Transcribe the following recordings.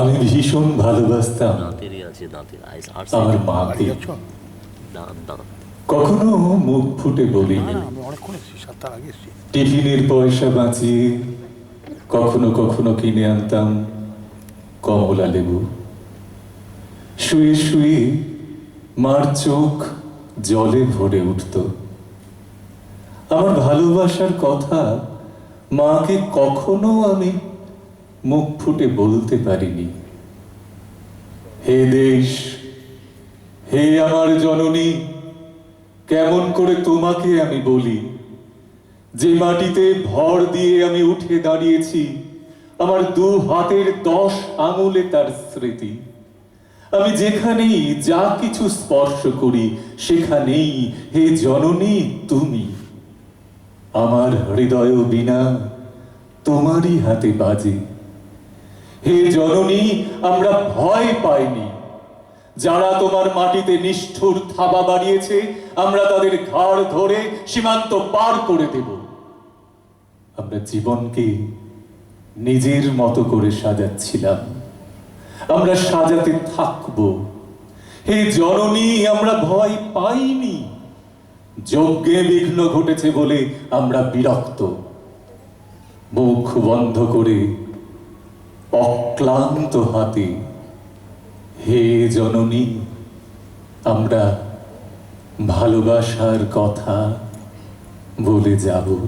আমি ভীষণ ভালোবাসতাম। দাঁতেরই আছে দাঁতের আইস আর আমার মাকে কখনো মুখ ফুটে বলি টিফিনের পয়সা বাঁচিয়ে কখনো কখনো কিনে আনতাম কমলা লেবু। শুয়ে শুয়ে মার চোখ জলে ভরে উঠত। আমার ভালোবাসার কথা মাকে কখনো আমি মুখ ফুটে বলতে পারিনি। হে দেশ, হে আমার জননী, কেমন করে তোমাকে আমি বলি? যে মাটিতে ভর দিয়ে আমি উঠে দাঁড়িয়েছি, আমার দু হাতের দশ আঙুলে তার স্মৃতি। আমি যেখানেই যা কিছু স্পর্শ করি, সেখানেই, হে জননী, তুমি। আমার হৃদয় বিনা তোমারই হাতে বাজে। হে জননী, আমরা ভয় পাইনি। যারা তোমার মাটিতে নিষ্ঠুর থাবা বাড়িয়েছে আমরা তাদের ঘাড় ধরে সীমান্ত পার করে দেব। আমরা জীবনকে নিজের মতো করে সাজাচ্ছিলাম। আমরা সাজাতে থাকব। হে জননী, আমরা ভয় পাইনি। যজ্ঞে বিঘ্ন ঘটেছে বলে আমরা বিরক্ত। মুখ বন্ধ করে অক্লান্ত হাতে। হে জননী, আমরা ভালোবাসার কথা বলে যাব।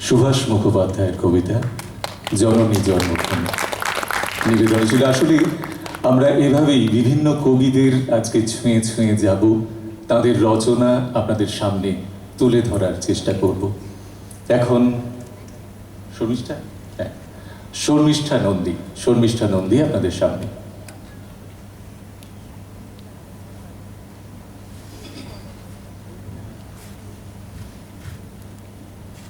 সুভাষ মুখোপাধ্যায়ের কবিতা, জননী জন্মভূমি। নিবেদন ছিল, আসলে আমরা এভাবেই বিভিন্ন কবিদের আজকে ছুঁয়ে ছুঁয়ে যাব। তাদের রচনা আপনাদের সামনে তুলে ধরার চেষ্টা করব। এখন শর্মিষ্ঠা হ্যাঁ। শর্মিষ্ঠা নন্দী শর্মিষ্ঠা নন্দী আপনাদের সামনে।